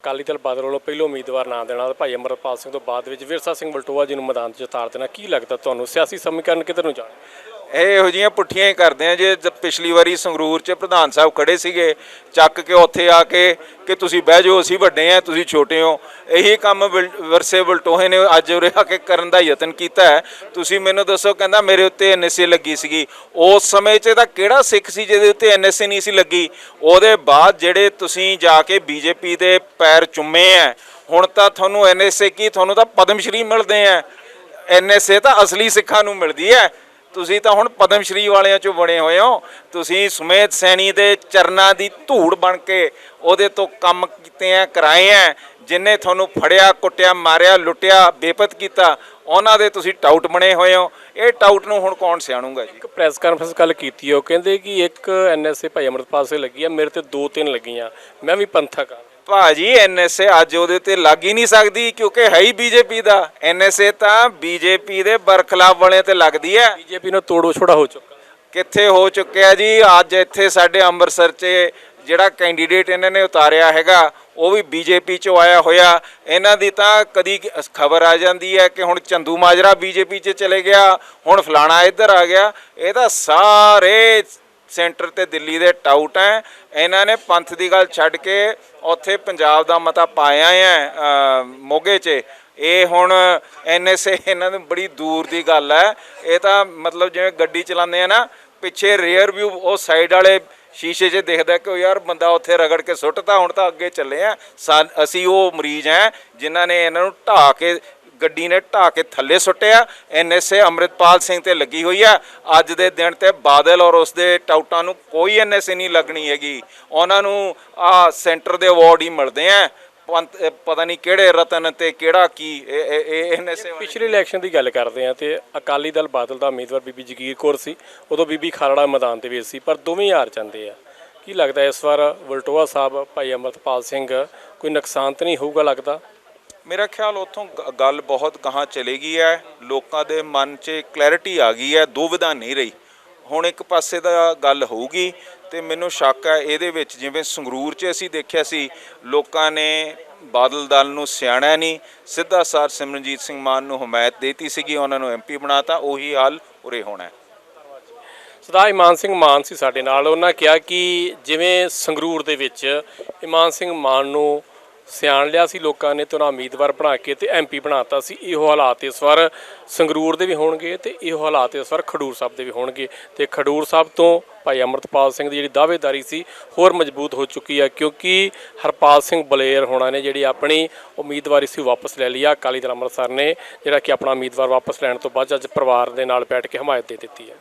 ਅਕਾਲੀ ਦਲ ਬਾਦਲ ਵੱਲੋਂ ਪਹਿਲੇ ਉਮੀਦਵਾਰ ਨਾਂ ਦੇਣਾ ਭਾਈ ਅਮਰਪਾਲ ਸਿੰਘ ਤੋਂ ਬਾਅਦ ਵਿੱਚ ਵਿਰਸਾ ਸਿੰਘ ਬਲਟੋਆ ਜੀ ਨੂੰ ਮੈਦਾਨ 'ਚ ਉਤਾਰ ਦੇਣਾ ਕੀ ਲੱਗਦਾ? ਤੁਹਾਨੂੰ ਸਿਆਸੀ ਸਮੀਕਰਨ ਕਿੱਧਰ ਨੂੰ ਜਾਣ? ਇਹ ਇਹੋ ਜਿਹੀਆਂ ਪੁੱਠੀਆਂ ਹੀ ਕਰਦੇ ਆ, ਜੇ ਜ- ਪਿਛਲੀ ਵਾਰੀ ਸੰਗਰੂਰ 'ਚ ਪ੍ਰਧਾਨ ਸਾਹਿਬ ਖੜੇ ਸੀਗੇ, ਚੱਕ ਕੇ ਉੱਥੇ ਆ ਕੇ ਕਿ ਤੁਸੀਂ ਬਹਿ ਜਾਓ, ਅਸੀਂ ਵੱਡੇ ਆ, ਤੁਸੀਂ ਛੋਟੇ ਹੋ। ਇਹੀ ਕੰਮ ਵਿਲ- ਵਿਰਸੇ ਵਲਟੋਹੇ ਨੇ ਅੱਜ ਉਰੇ ਆ ਕੇ ਕਰਨ ਦਾ ਯਤਨ ਕੀਤਾ ਹੈ। ਤੁਸੀਂ ਮੈਨੂੰ ਦੱਸੋ, ਕਹਿੰਦਾ ਮੇਰੇ ਉੱਤੇ ਐਨਐਸਏ ਲੱਗੀ ਸੀਗੀ। ਉਸ ਸਮੇਂ 'ਚ ਤਾਂ ਕਿਹੜਾ ਸਿੱਖ ਸੀ, ਜਿਹਦੇ ਉੱਤੇ ਐਨਐਸਏ ਨਹੀਂ ਸੀ ਲੱਗੀ? ਉਹਦੇ ਬਾਅਦ ਜਿਹੜੇ ਤੁਸੀਂ ਜਾ ਕੇ ਬੀਜੇਪੀ ਦੇ ਪੈਰ ਚੁੰਮੇ ਆ ਹੁਣ ਤਾਂ ਤੁਹਾਨੂੰ ਐਨਐਸਏ ਕੀ, ਤੁਹਾਨੂੰ ਤਾਂ ਪਦਮ ਸ਼੍ਰੀ ਮਿਲਦੇ ਆ ਐਨਐਸਏ ਤਾਂ ਅਸਲੀ ਸਿੱਖਾਂ ਨੂੰ ਮਿਲਦੀ ਹੈ ਤੁਸੀਂ ਤਾਂ ਹੁਣ ਪਦਮ ਸ਼੍ਰੀ ਵਾਲਿਆਂ ਚੋਂ ਬਣੇ ਹੋਏ ਹੋ। ਤੁਸੀਂ ਸੁਮੇਧ ਸੈਣੀ ਦੇ ਚਰਨਾਂ ਦੀ ਧੂੜ ਬਣ ਕੇ ਉਹਦੇ ਤੋਂ ਕੰਮ ਕੀਤੇ ਆ, ਕਰਾਏ ਆ। ਜਿਨੇ ਤੁਹਾਨੂੰ ਫੜਿਆ, ਕੁੱਟਿਆ, ਮਾਰਿਆ, ਲੁੱਟਿਆ, ਬੇਪਤ ਕੀਤਾ, ਉਹਨਾਂ ਦੇ ਤੁਸੀਂ ਟਾਊਟ ਬਣੇ ਹੋਏ ਹੋ। ਇਹ ਟਾਊਟ ਨੂੰ ਹੁਣ ਕੌਣ ਸਿਆਣੂਗਾ ਜੀ? ਇੱਕ ਪ੍ਰੈਸ ਕਾਨਫਰੰਸ ਕੱਲ ਕੀਤੀ ਉਹ ਕਹਿੰਦੇ ਕਿ ਇੱਕ ਐਨਐਸਏ ਭਾਈ ਅਮਰਪਾਲ ਸਿੰਘ ਲੱਗੀ ਆ ਮੇਰੇ ਤੇ ਦੋ ਤਿੰਨ ਲੱਗੀਆਂ। ਮੈਂ ਵੀ ਪੰਥਕ ਆ। ਭਾਜੀ ਐਨਐਸਏ ਅੱਜ ਉਹਦੇ ਤੇ ਲੱਗ ਹੀ ਨਹੀਂ ਸਕਦੀ ਕਿਉਂਕਿ ਹੈ ਹੀ ਬੀਜੇਪੀ ਦਾ। ਐਨਐਸਏ ਤਾਂ ਬੀਜੇਪੀ ਦੇ ਬਰਖਲਾਫ ਵਾਲਿਆਂ ਤੇ ਲੱਗਦੀ ਹੈ। ਬੀਜੇਪੀ ਨੂੰ ਤੋੜੋ ਛੋੜਾ ਹੋ ਚੁੱਕਾ। ਕਿੱਥੇ ਹੋ ਚੁੱਕਿਆ ਜੀ? ਅੱਜ ਇੱਥੇ ਸਾਡੇ ਅੰਮ੍ਰਿਤਸਰ 'ਚ ਜਿਹੜਾ ਕੈਂਡੀਡੇਟ ਇਹਨਾਂ ਨੇ ਉਤਾਰਿਆ ਹੈਗਾ ਉਹ ਵੀ ਬੀਜੇਪੀ 'ਚੋਂ ਆਇਆ ਹੋਇਆ। ਇਹਨਾਂ ਦੀ ਤਾਂ ਕਦੀ ਖਬਰ ਆ ਜਾਂਦੀ ਹੈ ਕਿ ਹੁਣ ਚੰਦੂ ਮਾਜਰਾ ਬੀਜੇਪੀ 'ਚ ਚਲੇ ਗਿਆ ਹੁਣ ਫਲਾਣਾ ਇੱਧਰ ਆ ਗਿਆ। ਇਹ ਤਾਂ ਸਾਰੇ ਸੈਂਟਰ ਤੇ ਦਿੱਲੀ ਦੇ ਟਾਊਟ ਹੈ। ਇਹਨਾਂ ਨੇ ਪੰਥ ਦੀ ਗੱਲ ਛੱਡ ਕੇ ਉੱਥੇ ਪੰਜਾਬ ਦਾ ਮਤਾ ਪਾਇਆ ਹੈ ਮੋਗੇ 'ਚ। ਇਹ ਹੁਣ ਐਨਐਸਏ ਇਹਨਾਂ ਨੂੰ ਬੜੀ ਦੂਰ ਦੀ ਗੱਲ ਹੈ। ਇਹ ਤਾਂ ਮਤਲਬ ਜਿਵੇਂ ਗੱਡੀ ਚਲਾਉਂਦੇ ਆ ਨਾ, ਪਿੱਛੇ ਰੇਅਰ ਵਿਊ ਉਹ ਸਾਈਡ ਵਾਲੇ ਸ਼ੀਸ਼ੇ 'ਚ ਦਿਖਦਾ ਕਿ ਉਹ ਯਾਰ ਬੰਦਾ ਉੱਥੇ ਰਗੜ ਕੇ ਸੁੱਟਤਾ, ਹੁਣ ਤਾਂ ਅੱਗੇ ਚੱਲੇ ਆ। ਸਾ- ਅਸੀਂ ਉਹ ਮਰੀਜ਼ ਹੈ, ਜਿਨ੍ਹਾਂ ਨੇ ਇਹਨਾਂ ਨੂੰ ਢਾ ਕੇ ਗੱਡੀ ਨੇ ਢਾ ਕੇ ਥੱਲੇ ਸੁੱਟਿਆ, ਐਨਐਸਏ ਅੰਮ੍ਰਿਤਪਾਲ ਸਿੰਘ ਤੇ ਲੱਗੀ ਹੋਈ ਆ। ਅੱਜ ਦੇ ਦਿਨ ਤੇ ਬਾਦਲ ਔਰ ਉਸ ਦੇ ਟਾਊਟਾਂ ਨੂੰ ਕੋਈ ਐਨਐਸਏ ਨਹੀਂ ਲੱਗਣੀ ਹੈਗੀ। ਉਹਨਾਂ ਨੂੰ ਆ ਸੈਂਟਰ ਦੇ ਅਵਾਰਡ ਹੀ ਮਿਲਦੇ ਆ। ਪੰਤ- ਪਤਾ ਨਹੀਂ ਕਿਹੜੇ ਰਤਨ ਤੇ ਕਿਹੜਾ ਕੀ, ਇਹ ਐਨਐਸਏ ਪਿਛਲੇ ਇਲੈਕਸ਼ਨ ਦੀ ਗੱਲ ਕਰਦੇ ਆ ਤੇ ਅਕਾਲੀ ਦਲ ਬਾਦਲ ਦਾ ਉਮੀਦਵਾਰ ਬੀਬੀ ਜਗੀਰ ਕੌਰ ਸੀ। ਉਦੋਂ ਬੀਬੀ ਖਾਲੜਾ ਮੈਦਾਨ 'ਤੇ ਵੀ ਸੀ, ਪਰ ਦੋਵੇਂ ਹਾਰ ਜਾਂਦੇ ਆ। ਕੀ ਲੱਗਦਾ ਇਸ ਵਾਰ ਵਲਟੋਆ ਸਾਹਿਬ, ਭਾਈ ਅਮਰਪਾਲ ਸਿੰਘ, ਕੋਈ ਨੁਕਸਾਨ ਤਾਂ ਨਹੀਂ ਹੋਊਗਾ ਲੱਗਦਾ? ਮੇਰਾ ਖਿਆਲ ਉੱਥੋਂ ਗ- ਗੱਲ ਬਹੁਤ ਕਹਾਂ ਚਲੇ ਗਈ ਹੈ ਲੋਕਾਂ ਦੇ ਮਨ 'ਚ ਕਲੈਰਿਟੀ ਆ ਗਈ ਹੈ ਦੁਵਿਧਾ ਨਹੀਂ ਰਹੀ। ਹੁਣ ਇੱਕ ਪਾਸੇ ਦਾ ਗੱਲ ਹੋਊਗੀ ਤੇ ਮੈਨੂੰ ਸ਼ੱਕ ਹੈ ਇਹਦੇ ਵਿੱਚ ਜਿਵੇਂ ਸੰਗਰੂਰ 'ਚ ਅਸੀਂ ਦੇਖਿਆ ਸੀ, ਲੋਕਾਂ ਨੇ ਬਾਦਲ ਦਲ ਨੂੰ ਸਿਆਣਾ ਨਹੀਂ, ਸਿੱਧਾ ਸਾਰ ਸਿਮਰਨਜੀਤ ਸਿੰਘ ਮਾਨ ਨੂੰ ਹਮਾਇਤ ਦੇਤੀ ਸੀਗੀ, ਉਹਨਾਂ ਨੂੰ ਐਮਪੀ ਬਣਾਤਾ, ਉਹੀ ਹਾਲ ਉਰੇ ਹੋਣਾ ਹੈ ਇਮਾਨ ਸਿੰਘ ਮਾਨ ਸੀ ਸਾਡੇ ਨਾਲ, ਉਹਨਾਂ ਕਿਹਾ ਕਿ ਜਿਵੇਂ ਸੰਗਰੂਰ ਦੇ ਵਿੱਚ ਇਮਾਨ ਸਿੰਘ ਮਾਨ ਨੂੰ ਸਿਆਣ ਲਿਆ ਸੀ, ਲੋਕਾਂ ਨੇ ਤੇ ਉਹਨਾਂ ਉਮੀਦਵਾਰ ਬਣਾ ਕੇ ਤੇ ਐਮਪੀ ਬਣਾਤਾ ਸੀ। ਇਹੋ ਹਾਲਾਤ ਇਸ ਵਾਰ ਸੰਗਰੂਰ ਦੇ ਵੀ ਹੋਣਗੇ ਤੇ ਇਹੋ ਹਾਲਾਤ ਇਸ ਵਾਰ ਖਡੂਰ ਸਾਹਿਬ ਦੇ ਵੀ ਹੋਣਗੇ। ਤੇ ਖਡੂਰ ਸਾਹਿਬ ਤੋਂ ਭਾਈ ਅਮਰਤਪਾਲ ਸਿੰਘ ਦੀ ਜਿਹੜੀ ਦਾਅਵੇਦਾਰੀ ਸੀ, ਹੋਰ ਮਜ਼ਬੂਤ ਹੋ ਚੁੱਕੀ ਹੈ ਕਿਉਂਕਿ ਹਰਪਾਲ ਸਿੰਘ ਬਲੇਰ ਹੋਣਾ ਨੇ ਜਿਹੜੀ ਆਪਣੀ ਉਮੀਦਵਾਰੀ ਸੀ ਵਾਪਸ ਲੈ ਲਈ ਆ। ਅਕਾਲੀ ਦਲ ਅੰਮ੍ਰਿਤਸਰ ਨੇ ਜਿਹੜਾ ਕਿ ਆਪਣਾ ਉਮੀਦਵਾਰ ਵਾਪਸ ਲੈਣ ਤੋਂ ਬਾਅਦ ਅੱਜ ਪਰਿਵਾਰ ਦੇ ਨਾਲ ਬੈਠ ਕੇ ਹਮਾਇਤ ਦੇ ਦਿੱਤੀ ਹੈ।